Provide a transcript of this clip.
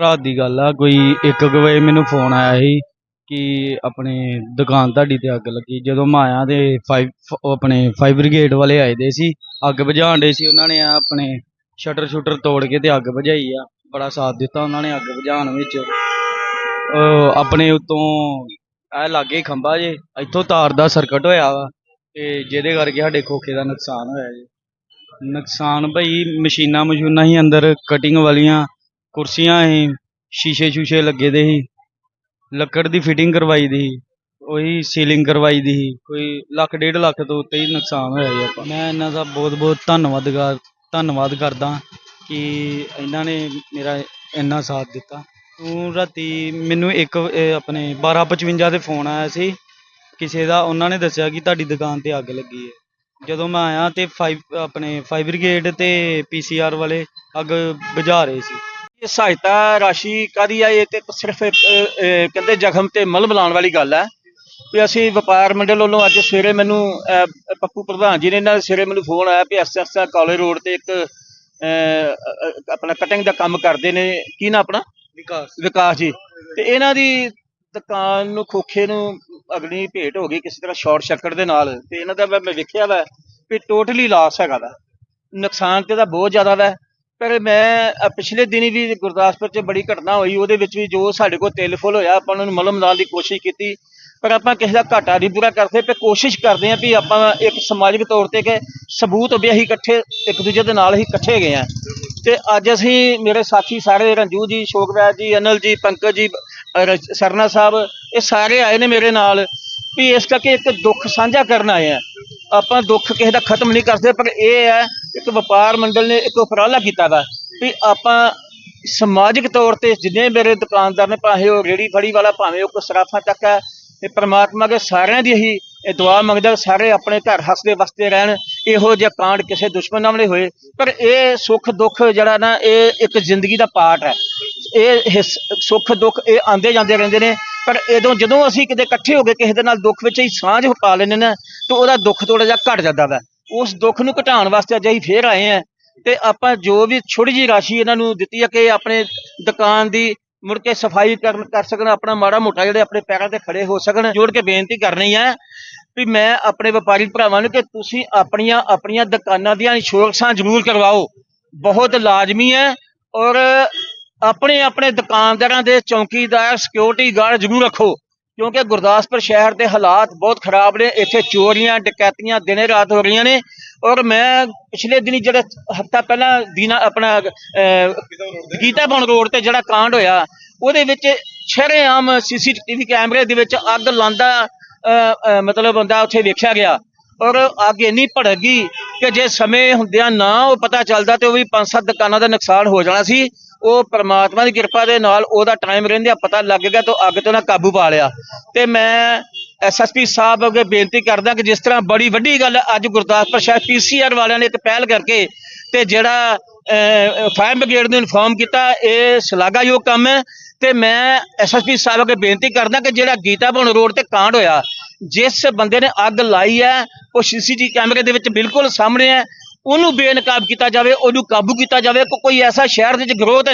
ਰਾਤ ਦੀ ਗੱਲ ਆ, ਕੋਈ 1 ਵਜੇ ਮੈਨੂੰ ਫੋਨ ਆਇਆ ਸੀ ਕਿ ਆਪਣੇ ਦੁਕਾਨ ਤੁਹਾਡੀ ਤੇ ਅੱਗ ਲੱਗੀ। ਜਦੋਂ ਮੈਂ ਆਇਆ ਤੇ 5 ਆਪਣੇ ਫਾਇਰ ਬ੍ਰਿਗੇਡ ਵਾਲੇ ਆਏ ਦੇ ਸੀ, ਅੱਗ ਬੁਝਾਉਣ ਦੇ ਸੀ, ਉਹਨਾਂ ਨੇ ਆ ਆਪਣੇ ਸ਼ਟਰ ਸ਼ੁਟਰ ਤੋੜ ਕੇ ਤੇ ਅੱਗ ਬੁਝਾਈ ਆ। ਬੜਾ ਸਾਥ ਦਿੱਤਾ ਉਹਨਾਂ ਨੇ ਅੱਗ ਬੁਝਾਉਣ ਵਿੱਚ। ਅਹ ਆਪਣੇ ਉਤੋਂ ਇਹ ਲਾਗੇ ਖੰਭਾ ਜੇ, ਇੱਥੋਂ ਤਾਰ ਦਾ ਸਰਕਟ ਹੋਇਆ ਵਾ ਤੇ ਜਿਹਦੇ ਕਰਕੇ ਸਾਡੇ ਖੋਖੇ ਦਾ ਨੁਕਸਾਨ ਹੋਇਆ ਜੀ। ਨੁਕਸਾਨ ਭਾਈ ਮਸ਼ੀਨਾਂ ਮਸ਼ੂਨਾਂ ਹੀ ਅੰਦਰ ਕਟਿੰਗ ਵਾਲੀਆਂ ਕੁਰਸੀਆਂ ਸੀ, ਸ਼ੀਸ਼ੇ ਸ਼ੂਸ਼ੇ ਲੱਗੇ ਦੇ ਸੀ, ਲੱਕੜ ਦੀ ਫਿਟਿੰਗ ਕਰਵਾਈ ਦੀ ਸੀ, ਉਹੀ ਸੀਲਿੰਗ ਕਰਵਾਈ ਦੀ ਸੀ, ਕੋਈ ਲੱਖ ਡੇਢ ਲੱਖ ਤੋਂ ਉੱਤੇ ਹੀ ਨੁਕਸਾਨ ਹੋਇਆ ਜੀ ਆਪਾਂ। ਮੈਂ ਇਹਨਾਂ ਦਾ ਬਹੁਤ ਬਹੁਤ ਧੰਨਵਾਦ ਧੰਨਵਾਦ ਕਰਦਾ ਕਿ ਇਹਨਾਂ ਨੇ ਮੇਰਾ ਇੰਨਾ ਸਾਥ ਦਿੱਤਾ। ਤੂੰ ਰਾਤੀ ਮੈਨੂੰ ਇੱਕ, ਇਹ ਆਪਣੇ 1255 ਤੇ ਫੋਨ ਆਇਆ ਸੀ, ਕਿਸੇ ਦਾ ਉਹਨਾਂ ਨੇ ਦੱਸਿਆ ਕਿ ਤੁਹਾਡੀ ਦੁਕਾਨ ਤੇ ਅੱਗ ਲੱਗੀ ਹੈ। ਜਦੋਂ ਮੈਂ ਆਇਆ ਤੇ ਫਾਈਵ ਆਪਣੇ ਫਾਇਰ ਬ੍ਰਿਗੇਡ ਤੇ ਪੀਸੀਆਰ ਵਾਲੇ ਅੱਗ ਬੁਝਾ ਰਹੇ ਸੀ। ਇਹ ਸਹਾਇਤਾ ਰਾਸ਼ੀ ਕਾਦੀ ਆ? ਇਹ ਤੇ ਸਿਰਫ ਕਹਿੰਦੇ ਜ਼ਖਮ ਤੇ ਮਲਮ ਲਾਉਣ ਵਾਲੀ ਗੱਲ ਹੈ ਵੀ ਅਸੀਂ ਵਪਾਰ ਮੰਡਲ ਵੱਲੋਂ ਅੱਜ ਸਵੇਰੇ ਮੈਨੂੰ ਪੱਪੂ ਪ੍ਰਧਾਨ ਜੀ ਨੇ ਇਹਨਾਂ ਦੇ ਸਵੇਰੇ ਮੈਨੂੰ ਫੋਨ ਆਇਆ ਵੀ ਐਸਐਸ ਕਾਲਜ ਰੋਡ ਤੇ ਇੱਕ ਆਪਣਾ ਕਟਿੰਗ ਦਾ ਕੰਮ ਕਰਦੇ ਨੇ। ਕੀ ਨਾ ਆਪਣਾ? ਵਿਕਾਸ। ਵਿਕਾਸ ਜੀ। ਤੇ ਇਹਨਾਂ ਦੀ ਦੁਕਾਨ ਨੂੰ ਖੋਖੇ ਨੂੰ ਅਗਨੀ ਭੇਟ ਹੋ ਗਈ ਕਿਸੇ ਤਰ੍ਹਾਂ ਸ਼ਾਰਟ ਸਰਕਟ ਦੇ ਨਾਲ। ਤੇ ਇਹਨਾਂ ਦਾ ਮੈਂ ਵੇਖਿਆ ਵਾ ਵੀ ਟੋਟਲੀ ਲਾਸ ਹੈਗਾ ਵਾ। ਨੁਕਸਾਨ ਤੇ ਦਾ ਬਹੁਤ ਜ਼ਿਆਦਾ ਵਾ। ਪਰ ਮੈਂ ਪਿਛਲੇ ਦਿਨੀ ਵੀ ਗੁਰਦਾਸਪੁਰ 'ਚ ਬੜੀ ਘਟਨਾ ਹੋਈ, ਉਹਦੇ ਵਿੱਚ ਵੀ ਜੋ ਸਾਡੇ ਕੋਲ ਤੇਲ ਫੁੱਲ ਹੋਇਆ, ਆਪਾਂ ਉਹਨਾਂ ਨੂੰ ਮਲਮ ਲਾਉਣ ਦੀ ਕੋਸ਼ਿਸ਼ ਕੀਤੀ। ਪਰ ਆਪਾਂ ਕਿਸੇ ਦਾ ਘਾਟਾ ਨਹੀਂ ਪੂਰਾ ਕਰਦੇ ਤੇ ਕੋਸ਼ਿਸ਼ ਕਰਦੇ ਹਾਂ ਵੀ ਆਪਾਂ ਇੱਕ ਸਮਾਜਿਕ ਤੌਰ ਤੇ ਕਿ ਸਬੂਤ ਵੀ ਅਸੀਂ ਇਕੱਠੇ, ਇੱਕ ਦੂਜੇ ਦੇ ਨਾਲ ਹੀ ਇਕੱਠੇ ਗਏ ਆ ਤੇ ਅੱਜ ਅਸੀਂ ਮੇਰੇ ਸਾਥੀ ਸਾਰੇ, ਰੰਜੂ ਜੀ ਸ਼ੋਕਵੈਦ ਜੀ, ਅਨਲ ਜੀ, ਪੰਕਜ ਜੀ ਰ- ਸਰਨਾ ਸਾਹਿਬ, ਇਹ ਸਾਰੇ ਆਏ ਨੇ ਮੇਰੇ ਨਾਲ ਵੀ ਇਸ ਕਰਕੇ ਇੱਕ ਦੁੱਖ ਸਾਂਝਾ ਕਰਨ ਆਏ ਆ ਆਪਾਂ ਦੁੱਖ ਕਿਸੇ ਦਾ ਖਤਮ ਨਹੀਂ ਕਰਦੇ ਪਰ ਇਹ ਹੈ ਇੱਕ ਵਪਾਰ ਮੰਡਲ ਨੇ ਇੱਕ ਉਪਰਾਲਾ ਕੀਤਾ ਵਾ ਵੀ ਆਪਾਂ ਸਮਾਜਿਕ ਤੌਰ ਤੇ ਜਿੰਨੇ ਮੇਰੇ ਦੁਕਾਨਦਾਰ ਨੇ, ਭਾਵੇਂ ਉਹ ਰੇੜੀ ਫੜੀ ਵਾਲਾ, ਭਾਵੇਂ ਉਹ ਸਰਾਫਾਂ ਤੱਕ ਹੈ ਤੇ ਪ੍ਰਮਾਤਮਾ ਦੇ ਸਾਰਿਆਂ ਦੀ ਹੀ ਇਹ ਦੁਆ ਮੰਗਦਾ ਸਾਰੇ ਆਪਣੇ ਘਰ ਹੱਸਦੇ ਵਸਦੇ ਰਹਿਣ, ਇਹੋ ਜਿਹਾ ਕਾਂਡ ਕਿਸੇ ਦੁਸ਼ਮਣ ਨਾਲ ਨਹੀਂ ਹੋਏ। ਪਰ ਇਹ ਸੁੱਖ ਦੁੱਖ ਜਿਹੜਾ ਨਾ, ਇਹ ਇੱਕ ਜ਼ਿੰਦਗੀ ਦਾ ਪਾਰਟ ਹੈ। ਇਹ ਸੁੱਖ ਦੁੱਖ ਇਹ ਆਂਦੇ ਜਾਂਦੇ ਰਹਿੰਦੇ ਨੇ, ਪਰ ਇਦੋਂ ਜਦੋਂ ਅਸੀਂ ਕਿਤੇ ਇਕੱਠੇ ਹੋ ਕੇ ਕਿਸੇ ਦੇ ਨਾਲ ਦੁੱਖ ਵਿੱਚ ਹੀ ਸਾਂਝ ਪਾ ਲੈਂਦੇ ਨਾ, ਤਾਂ ਉਹਦਾ ਦੁੱਖ ਥੋੜਾ ਜਿਹਾ ਘਟ ਜਾਂਦਾ ਵਾ। ਉਸ ਦੁੱਖ ਨੂੰ ਘਟਾਉਣ ਵਾਸਤੇ ਅੱਜ ਅਸੀਂ ਫੇਰ ਆਏ ਆ। ਤੇ ਆਪਾਂ ਜੋ ਵੀ ਛੋਟੀ ਜਿਹੀ ਰਾਸ਼ੀ ਇਹਨਾਂ ਨੂੰ ਦਿੱਤੀ ਹੈ ਕਿ ਆਪਣੇ ਦੁਕਾਨ ਦੀ ਮੁੜ ਕੇ ਸਫ਼ਾਈ ਕਰਨ, ਕਰ ਸਕਣ, ਆਪਣਾ ਮਾੜਾ ਮੋਟਾ ਜਿਹੜੇ ਆਪਣੇ ਪੈਰਾਂ ਤੇ ਖੜੇ ਹੋ ਸਕਣ, ਜੋੜ ਕੇ ਬੇਨਤੀ ਕਰਨੀ ਹੈ ਵੀ ਮੈਂ ਆਪਣੇ ਵਪਾਰੀ ਭਰਾਵਾਂ ਨੂੰ ਕਿ ਤੁਸੀਂ ਆਪਣੀਆਂ ਆਪਣੀਆਂ ਦੁਕਾਨਾਂ ਦੀਆਂ ਇੰਸ਼ੋਰੈਂਸਾਂ ਜ਼ਰੂਰ ਕਰਵਾਓ। ਬਹੁਤ ਲਾਜ਼ਮੀ ਹੈ ਔਰ ਆਪਣੇ ਆਪਣੇ ਦੁਕਾਨਦਾਰਾਂ ਦੇ ਚੌਕੀਦਾਰ, ਸਿਕਿਉਰਿਟੀ ਗਾਰਡ ਜ਼ਰੂਰ ਰੱਖੋ। ਕਿਉਂਕਿ ਗੁਰਦਾਸਪੁਰ ਸ਼ਹਿਰ ਦੇ ਹਾਲਾਤ ਬਹੁਤ ਖਰਾਬ ਨੇ ਇੱਥੇ ਚੋਰੀਆਂ ਡਕੈਤੀਆਂ ਦਿਨੇ ਰਾਤ ਹੋ ਰਹੀਆਂ ਨੇ ਔਰ ਮੈਂ ਪਿਛਲੇ ਦਿਨੀ ਜਿਹੜਾ ਹਫਤਾ ਪਹਿਲਾਂ ਦੀਨਾ ਆਪਣਾ ਅਹ, ਗੀਤਾ ਬਣ ਰੋਡ ਤੇ ਜਿਹੜਾ ਕਾਂਡ ਹੋਇਆ ਉਹਦੇ ਵਿੱਚ ਸ਼ਰੇਆਮ ਸੀਸੀਟੀਵੀ ਕੈਮਰੇ ਦੇ ਵਿੱਚ ਅੱਗ ਲਾਂਦਾ ਅਹ, ਮਤਲਬ ਬੰਦਾ ਉੱਥੇ ਵੇਖਿਆ ਗਿਆ ਔਰ ਅੱਗ ਇੰਨੀ ਭੜਕ ਗਈ ਕਿ ਜੇ ਸਮੇਂ ਹੁੰਦਿਆਂ ਨਾ ਉਹ ਪਤਾ ਚੱਲਦਾ ਤੇ ਉਹ ਵੀ ਪੰਜ ਸੱਤ ਦੁਕਾਨਾਂ ਦਾ ਨੁਕਸਾਨ ਹੋ ਜਾਣਾ ਸੀ। ਉਹ ਪ੍ਰਮਾਤਮਾ ਦੀ ਕਿਰਪਾ ਦੇ ਨਾਲ ਉਹਦਾ ਟਾਈਮ ਰਹਿੰਦਿਆਂ ਪਤਾ ਲੱਗ ਗਿਆ ਤਾਂ ਅੱਗ ਤੋਂ ਨਾ ਕਾਬੂ ਪਾ ਲਿਆ। ਤੇ ਮੈਂ ਐਸਐਸਪੀ ਸਾਹਿਬ ਅੱਗੇ ਬੇਨਤੀ ਕਰਦਾ ਕਿ ਜਿਸ ਤਰ੍ਹਾਂ ਬੜੀ ਵੱਡੀ ਗੱਲ ਅੱਜ ਗੁਰਦਾਸਪੁਰ ਸ਼ਹਿਰ ਪੀਸੀਆਰ ਵਾਲਿਆਂ ਨੇ ਇੱਕ ਪਹਿਲ ਕਰਕੇ ਤੇ ਜਿਹੜਾ ਫਾਇਰ ਬ੍ਰਿਗੇਡ ਨੂੰ ਇਨਫੋਰਮ ਕੀਤਾ, ਇਹ ਸ਼ਲਾਘਾਯੋਗ ਕੰਮ ਹੈ। ਤੇ ਮੈਂ ਐਸਐਸਪੀ ਸਾਹਿਬ ਅੱਗੇ ਬੇਨਤੀ ਕਰਦਾ ਕਿ ਜਿਹੜਾ ਗੀਤਾ ਭਵਨ ਰੋਡ ਤੇ ਕਾਂਡ ਹੋਇਆ, ਜਿਸ ਬੰਦੇ ਨੇ ਅੱਗ ਲਾਈ ਹੈ, ਉਹ ਸੀਸੀਟੀਵੀ ਕੈਮਰੇ ਦੇ ਵਿੱਚ ਬਿਲਕੁਲ ਸਾਹਮਣੇ ਹੈ। ਉਹਨੂੰ ਬੇਨਕਾਬ ਕੀਤਾ ਜਾਵੇ, ਉਹਨੂੰ ਕਾਬੂ ਕੀਤਾ ਜਾਵੇ। ਕੋਈ ਐਸਾ ਸ਼ਹਿਰ ਦੇ ਵਿੱਚ ਗਰੋਥ